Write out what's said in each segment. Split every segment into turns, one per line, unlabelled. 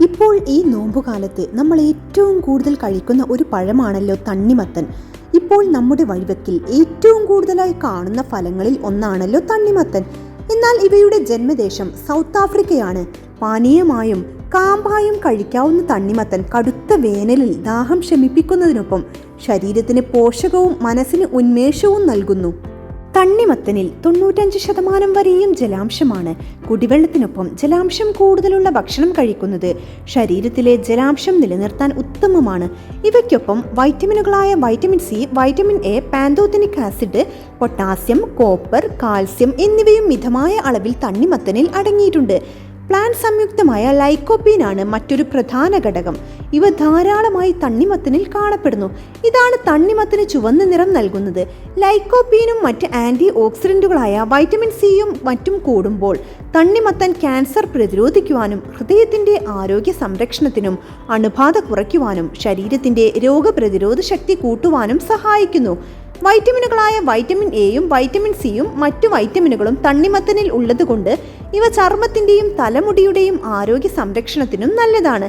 ഇപ്പോൾ ഈ നോമ്പുകാലത്ത് നമ്മൾ ഏറ്റവും കൂടുതൽ കഴിക്കുന്ന ഒരു പഴമാണല്ലോ തണ്ണിമത്തൻ. ഇപ്പോൾ നമ്മുടെ വഴിവെക്കിൽ ഏറ്റവും കൂടുതലായി കാണുന്ന ഫലങ്ങളിൽ ഒന്നാണല്ലോ തണ്ണിമത്തൻ. എന്നാൽ ഇവയുടെ ജന്മദേശം സൗത്ത് ആഫ്രിക്കയാണ്. പാനീയമായും കാമ്പായും കഴിക്കാവുന്ന തണ്ണിമത്തൻ കടുത്ത വേനലിൽ ദാഹം ശമിപ്പിക്കുന്നതിനൊപ്പം ശരീരത്തിന് പോഷകവും മനസ്സിന് ഉന്മേഷവും നൽകുന്നു. തണ്ണിമത്തനിൽ തൊണ്ണൂറ്റഞ്ച് ശതമാനം വരെയും ജലാംശമാണ്. കുടിവെള്ളത്തിനൊപ്പം ജലാംശം കൂടുതലുള്ള ഭക്ഷണം കഴിക്കുന്നത് ശരീരത്തിലെ ജലാംശം നിലനിർത്താൻ ഉത്തമമാണ്. ഇവയ്ക്കൊപ്പം വൈറ്റമിനുകളായ vitamin C vitamin A pantothenic acid potassium copper calcium എന്നിവയും മിതമായ അളവിൽ തണ്ണിമത്തനിൽ അടങ്ങിയിട്ടുണ്ട്. പ്ലാൻ സംയുക്തമായ ലൈക്കോപ്പീനാണ് മറ്റൊരു പ്രധാന ഘടകം. ഇവ ധാരാളമായി തണ്ണിമത്തനിൽ കാണപ്പെടുന്നു. ഇതാണ് തണ്ണിമത്തിന് ചുവന്ന നിറം നൽകുന്നത്. ലൈക്കോപ്പീനും മറ്റ് ആന്റി ഓക്സിഡന്റുകളായ വൈറ്റമിൻ സിയും മറ്റും കൂടുമ്പോൾ തണ്ണിമത്തൻ ക്യാൻസർ പ്രതിരോധിക്കുവാനും ഹൃദയത്തിന്റെ ആരോഗ്യ സംരക്ഷണത്തിനും അണുബാധ കുറയ്ക്കുവാനും ശരീരത്തിന്റെ രോഗപ്രതിരോധ ശക്തി കൂട്ടുവാനും സഹായിക്കുന്നു. വൈറ്റമിനുകളായ വൈറ്റമിൻ എയും വൈറ്റമിൻ സിയും മറ്റു വൈറ്റമിനുകളും തണ്ണിമത്തനിൽ ഉള്ളതുകൊണ്ട് ഇവ ചർമ്മത്തിന്റെയും തലമുടിയുടെയും ആരോഗ്യ സംരക്ഷണത്തിനും നല്ലതാണ്.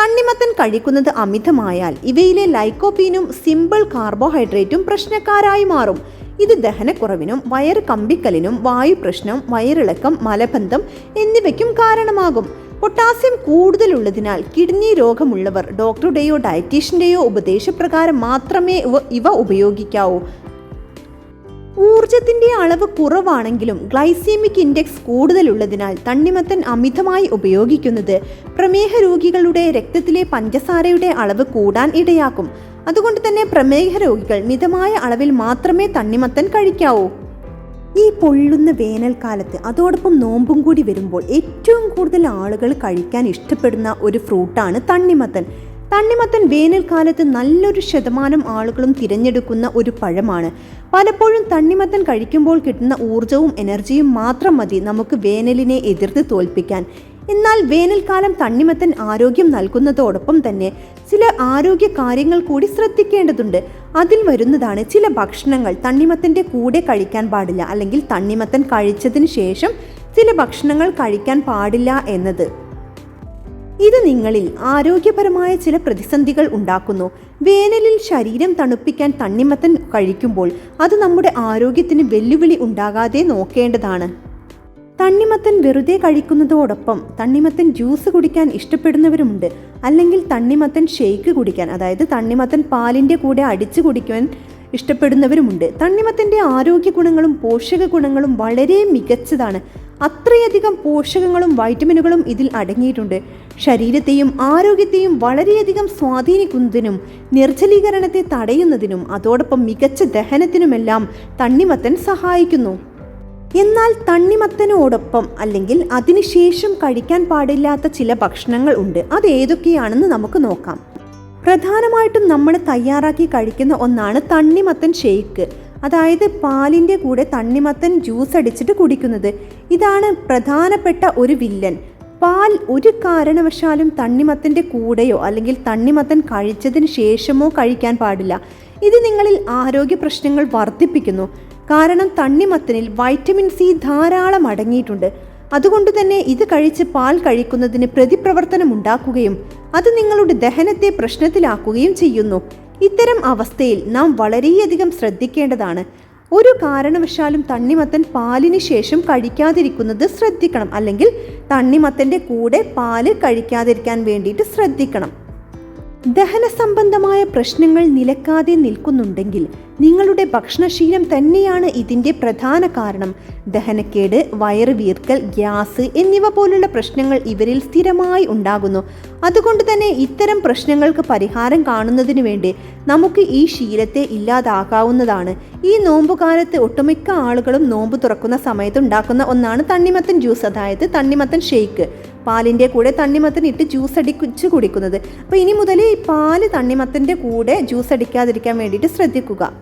തണ്ണിമത്തൻ കഴിക്കുന്നത് അമിതമായാൽ ഇവയിലെ ലൈക്കോപീനും സിമ്പിൾ കാർബോഹൈഡ്രേറ്റും പ്രശ്നക്കാരായി മാറും. ഇത് ദഹനക്കുറവിനും വയറ് കമ്പിക്കലിനും വായു പ്രശ്നം വയറിളക്കം മലബന്ധം എന്നിവയ്ക്കും കാരണമാകും. പൊട്ടാസ്യം കൂടുതലുള്ളതിനാൽ കിഡ്നി രോഗമുള്ളവർ ഡോക്ടറുടെയോ ഡയറ്റീഷ്യന്റെയോ ഉപദേശപ്രകാരം മാത്രമേ ഇവ ഉപയോഗിക്കാവൂ. ഊർജത്തിന്റെ അളവ് കുറവാണെങ്കിലും ഗ്ലൈസീമിക് ഇൻഡെക്സ് കൂടുതലുള്ളതിനാൽ തണ്ണിമത്തൻ അമിതമായി ഉപയോഗിക്കുന്നത് പ്രമേഹ രോഗികളുടെ രക്തത്തിലെ പഞ്ചസാരയുടെ അളവ് കൂടാൻ ഇടയാക്കും. അതുകൊണ്ട് തന്നെ പ്രമേഹ രോഗികൾ മിതമായ അളവിൽ മാത്രമേ തണ്ണിമത്തൻ കഴിക്കാവൂ. ഈ പൊള്ളുന്ന വേനൽക്കാലത്ത് അതോടൊപ്പം നോമ്പും കൂടി വരുമ്പോൾ ഏറ്റവും കൂടുതൽ ആളുകൾ കഴിക്കാൻ ഇഷ്ടപ്പെടുന്ന ഒരു ഫ്രൂട്ടാണ് തണ്ണിമത്തൻ. തണ്ണിമത്തൻ വേനൽക്കാലത്ത് നല്ലൊരു ശതമാനം ആളുകളും തിരഞ്ഞെടുക്കുന്ന ഒരു പഴമാണ്. പലപ്പോഴും തണ്ണിമത്തൻ കഴിക്കുമ്പോൾ കിട്ടുന്ന ഊർജവും എനർജിയും മാത്രം മതി നമുക്ക് വേനലിനെ എതിർത്ത് തോൽപ്പിക്കാൻ. എന്നാൽ വേനൽക്കാലം തണ്ണിമത്തൻ ആരോഗ്യം നൽകുന്നതോടൊപ്പം തന്നെ ചില ആരോഗ്യ കാര്യങ്ങൾ കൂടി ശ്രദ്ധിക്കേണ്ടതുണ്ട്. അതിൽ വരുന്നതാണ് ചില ഭക്ഷണങ്ങൾ തണ്ണിമത്തന്റെ കൂടെ കഴിക്കാൻ പാടില്ല അല്ലെങ്കിൽ തണ്ണിമത്തൻ കഴിച്ചതിന് ശേഷം ചില ഭക്ഷണങ്ങൾ കഴിക്കാൻ പാടില്ല എന്നത്. ഇത് നിങ്ങളിൽ ആരോഗ്യപരമായ ചില പ്രതിസന്ധികൾ ഉണ്ടാക്കുന്നു. വേനലിൽ ശരീരം തണുപ്പിക്കാൻ തണ്ണിമത്തൻ കഴിക്കുമ്പോൾ അത് നമ്മുടെ ആരോഗ്യത്തിന് വെല്ലുവിളി ഉണ്ടാകാതെ നോക്കേണ്ടതാണ്. തണ്ണിമത്തൻ വെറുതെ കഴിക്കുന്നതോടൊപ്പം തണ്ണിമത്തൻ ജ്യൂസ് കുടിക്കാൻ ഇഷ്ടപ്പെടുന്നവരുമുണ്ട്. അല്ലെങ്കിൽ തണ്ണിമത്തൻ ഷെയ്ക്ക് കുടിക്കാൻ അതായത് തണ്ണിമത്തൻ പാലിന്റെ കൂടെ അടിച്ചു കുടിക്കാൻ ഇഷ്ടപ്പെടുന്നവരുമുണ്ട്. തണ്ണിമത്തന്റെ ആരോഗ്യ ഗുണങ്ങളും പോഷക ഗുണങ്ങളും വളരെ മികച്ചതാണ്. അത്രയധികം പോഷകങ്ങളും വൈറ്റമിനുകളും ഇതിൽ അടങ്ങിയിട്ടുണ്ട്. ശരീരത്തെയും ആരോഗ്യത്തെയും വളരെയധികം സ്വാധീനിക്കുന്നതിനും നിർജലീകരണത്തെ തടയുന്നതിനും അതോടൊപ്പം മികച്ച ദഹനത്തിനുമെല്ലാം തണ്ണിമത്തൻ സഹായിക്കുന്നു. എന്നാൽ തണ്ണിമത്തനോടൊപ്പം അല്ലെങ്കിൽ അതിനുശേഷം കഴിക്കാൻ പാടില്ലാത്ത ചില ഭക്ഷണങ്ങൾ ഉണ്ട്. അത് ഏതൊക്കെയാണെന്ന് നമുക്ക് നോക്കാം. പ്രധാനമായിട്ടും നമ്മൾ തയ്യാറാക്കി കഴിക്കുന്ന ഒന്നാണ് തണ്ണിമത്തൻ ഷേക്ക്. അതായത് പാലിന്റെ കൂടെ തണ്ണിമത്തൻ ജ്യൂസ് അടിച്ചിട്ട് കുടിക്കുന്നത്. ഇതാണ് പ്രധാനപ്പെട്ട ഒരു വില്ലൻ. പാൽ ഒരു കാരണവശാലും തണ്ണിമത്തന്റെ കൂടെയോ അല്ലെങ്കിൽ തണ്ണിമത്തൻ കഴിച്ചതിന് ശേഷമോ കഴിക്കാൻ പാടില്ല. ഇത് നിങ്ങളിൽ ആരോഗ്യ പ്രശ്നങ്ങൾ വർദ്ധിപ്പിക്കുന്നു. കാരണം തണ്ണിമത്തനിൽ വൈറ്റമിൻ സി ധാരാളം അടങ്ങിയിട്ടുണ്ട്. അതുകൊണ്ട് തന്നെ ഇത് കഴിച്ച് പാൽ കഴിക്കുന്നതിന് പ്രതിപ്രവർത്തനം ഉണ്ടാക്കുകയും അത് നിങ്ങളുടെ ദഹനത്തെ പ്രശ്നത്തിലാക്കുകയും ചെയ്യുന്നു. ഇത്തരം അവസ്ഥയിൽ നാം വളരെയധികം ശ്രദ്ധിക്കേണ്ടതാണ്. ഒരു കാരണവശാലും തണ്ണിമത്തൻ പാലിന് ശേഷം കഴിക്കാതിരിക്കുന്നത് ശ്രദ്ധിക്കണം. അല്ലെങ്കിൽ തണ്ണിമത്തന്റെ കൂടെ പാൽ കഴിക്കാതിരിക്കാൻ വേണ്ടിയിട്ട് ശ്രദ്ധിക്കണം. ദഹന സംബന്ധമായ പ്രശ്നങ്ങൾ നിലക്കാതെ നിൽക്കുന്നുണ്ടെങ്കിൽ നിങ്ങളുടെ ഭക്ഷണശീലം തന്നെയാണ് ഇതിന്റെ പ്രധാന കാരണം. ദഹനക്കേട് വയറ് വീർക്കൽ ഗ്യാസ് എന്നിവ പോലുള്ള പ്രശ്നങ്ങൾ ഇവരിൽ സ്ഥിരമായി ഉണ്ടാകുന്നു. അതുകൊണ്ട് തന്നെ ഇത്തരം പ്രശ്നങ്ങൾക്ക് പരിഹാരം കാണുന്നതിന് വേണ്ടി നമുക്ക് ഈ ശീലത്തെ ഇല്ലാതാക്കാവുന്നതാണ്. ഈ നോമ്പുകാലത്ത് ഒട്ടുമിക്ക ആളുകളും നോമ്പ് തുറക്കുന്ന സമയത്ത് ഉണ്ടാക്കുന്ന ഒന്നാണ് തണ്ണിമത്തൻ ജ്യൂസ് അതായത് തണ്ണിമത്തൻ ഷേക്ക്. പാലിന്റെ കൂടെ തണ്ണിമത്തൻ ഇട്ട് ജ്യൂസ് അടിച്ച് കുടിക്കുന്നത്. അപ്പോൾ ഇനി മുതൽ ഈ പാൽ തണ്ണിമത്തന്റെ കൂടെ ജ്യൂസ് അടിക്കാതിരിക്കാൻ വേണ്ടിയിട്ട് ശ്രദ്ധിക്കുക.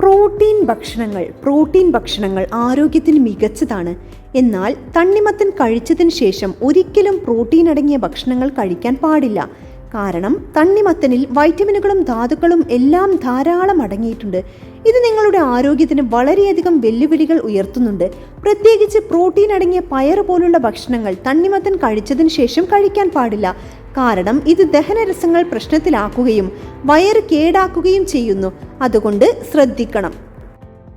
പ്രോട്ടീൻ ഭക്ഷണങ്ങൾ പ്രോട്ടീൻ ഭക്ഷണങ്ങൾ ആരോഗ്യത്തിന് മികച്ചതാണ്. എന്നാൽ തണ്ണിമത്തൻ കഴിച്ചതിന് ശേഷം ഒരിക്കലും പ്രോട്ടീൻ അടങ്ങിയ ഭക്ഷണങ്ങൾ കഴിക്കാൻ പാടില്ല. കാരണം തണ്ണിമത്തനിൽ വൈറ്റമിനുകളും ധാതുക്കളും എല്ലാം ധാരാളം അടങ്ങിയിട്ടുണ്ട്. ഇത് നിങ്ങളുടെ ആരോഗ്യത്തിന് വളരെയധികം വെല്ലുവിളികൾ ഉയർത്തുന്നുണ്ട്. പ്രത്യേകിച്ച് പ്രോട്ടീൻ അടങ്ങിയ പയർ പോലുള്ള ഭക്ഷണങ്ങൾ തണ്ണിമത്തൻ കഴിച്ചതിന് ശേഷം കഴിക്കാൻ പാടില്ല. കാരണം ഇത് ദഹനരസങ്ങൾ പ്രശ്നത്തിലാക്കുകയും വയറ് കേടാക്കുകയും ചെയ്യുന്നു. അതുകൊണ്ട് ശ്രദ്ധിക്കണം.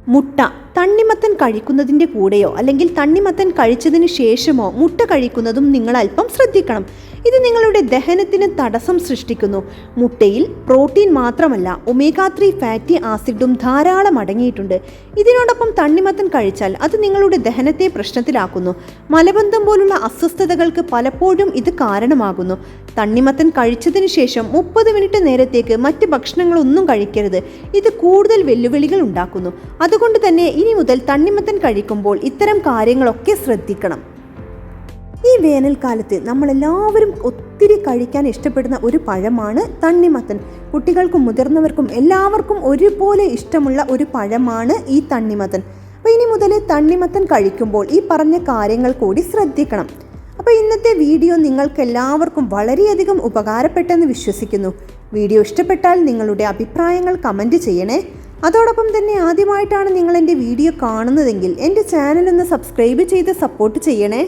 മുട്ട തണ്ണിമത്തൻ കഴിക്കുന്നതിന്റെ കൂടെയോ അല്ലെങ്കിൽ തണ്ണിമത്തൻ കഴിച്ചതിന് ശേഷമോ മുട്ട കഴിക്കുന്നതും നിങ്ങൾ അല്പം ശ്രദ്ധിക്കണം. ഇത് നിങ്ങളുടെ ദഹനത്തിന് തടസ്സം സൃഷ്ടിക്കുന്നു. മുട്ടയിൽ പ്രോട്ടീൻ മാത്രമല്ല ഒമേഗ ത്രീ ഫാറ്റി ആസിഡും ധാരാളം അടങ്ങിയിട്ടുണ്ട്. ഇതിനോടൊപ്പം തണ്ണിമത്തൻ കഴിച്ചാൽ അത് നിങ്ങളുടെ ദഹനത്തെ പ്രശ്നത്തിലാക്കുന്നു. മലബന്ധം പോലുള്ള അസ്വസ്ഥതകൾക്ക് പലപ്പോഴും ഇത് കാരണമാകുന്നു. തണ്ണിമത്തൻ കഴിച്ചതിന് ശേഷം മുപ്പത് മിനിറ്റ് നേരത്തേക്ക് മറ്റ് ഭക്ഷണങ്ങളൊന്നും കഴിക്കരുത്. ഇത് കൂടുതൽ വെല്ലുവിളികൾ ഉണ്ടാക്കുന്നു. അതുകൊണ്ട് തന്നെ ഇനി മുതൽ തണ്ണിമത്തൻ കഴിക്കുമ്പോൾ ഇത്തരം കാര്യങ്ങളൊക്കെ ശ്രദ്ധിക്കണം. വേനൽക്കാലത്ത് നമ്മളെല്ലാവരും ഒത്തിരി കഴിക്കാൻ ഇഷ്ടപ്പെടുന്ന ഒരു പഴമാണ് തണ്ണിമത്തൻ. കുട്ടികൾക്കും മുതിർന്നവർക്കും എല്ലാവർക്കും ഒരുപോലെ ഇഷ്ടമുള്ള ഒരു പഴമാണ് ഈ തണ്ണിമത്തൻ. അപ്പോൾ ഇനി മുതൽ തണ്ണിമത്തൻ കഴിക്കുമ്പോൾ ഈ പറഞ്ഞ കാര്യങ്ങൾ കൂടി ശ്രദ്ധിക്കണം. അപ്പോൾ ഇന്നത്തെ വീഡിയോ നിങ്ങൾക്ക് എല്ലാവർക്കും വളരെയധികം ഉപകാരപ്പെട്ടെന്ന് വിശ്വസിക്കുന്നു. വീഡിയോ ഇഷ്ടപ്പെട്ടാൽ നിങ്ങളുടെ അഭിപ്രായങ്ങൾ കമന്റ് ചെയ്യണേ. അതോടൊപ്പം തന്നെ ആദ്യമായിട്ടാണ് നിങ്ങൾ എന്റെ വീഡിയോ കാണുന്നതെങ്കിൽ എന്റെ ചാനലൊന്ന് സബ്സ്ക്രൈബ് ചെയ്ത് സപ്പോർട്ട് ചെയ്യണേ.